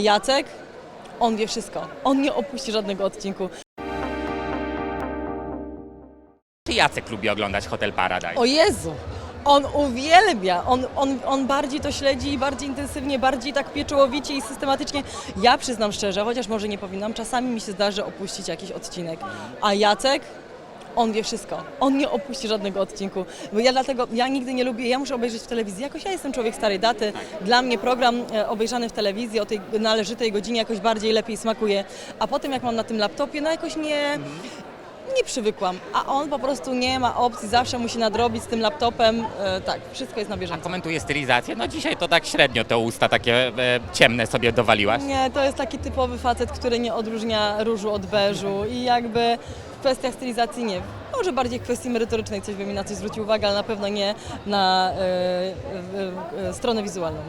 Jacek, on wie wszystko. On nie opuści żadnego odcinku. Czy Jacek lubi oglądać Hotel Paradise? O Jezu! On uwielbia, on, on, on bardziej to śledzi, bardziej intensywnie, bardziej tak pieczołowicie i systematycznie. Ja przyznam szczerze, chociaż może nie powinnam, czasami mi się zdarzy opuścić jakiś odcinek. A Jacek, on wie wszystko. On nie opuści żadnego odcinku. Bo ja dlatego, ja nigdy nie lubię, ja muszę obejrzeć w telewizji. Jakoś ja jestem człowiek starej daty. Dla mnie program e, obejrzany w telewizji o tej należytej godzinie jakoś bardziej lepiej smakuje. A potem jak mam na tym laptopie, no jakoś mnie nie przywykłam, a on po prostu nie ma opcji, zawsze musi nadrobić z tym laptopem. E, tak, wszystko jest na A bieżąco. komentuje stylizację? No dzisiaj to tak średnio te usta takie e, ciemne sobie dowaliłaś. Nie, to jest taki typowy facet, który nie odróżnia różu od beżu i jakby kwestiach stylizacji nie. Może bardziej w kwestii merytorycznej coś by mi na coś zwrócił uwagę, ale na pewno nie na e, e, e, stronę wizualną.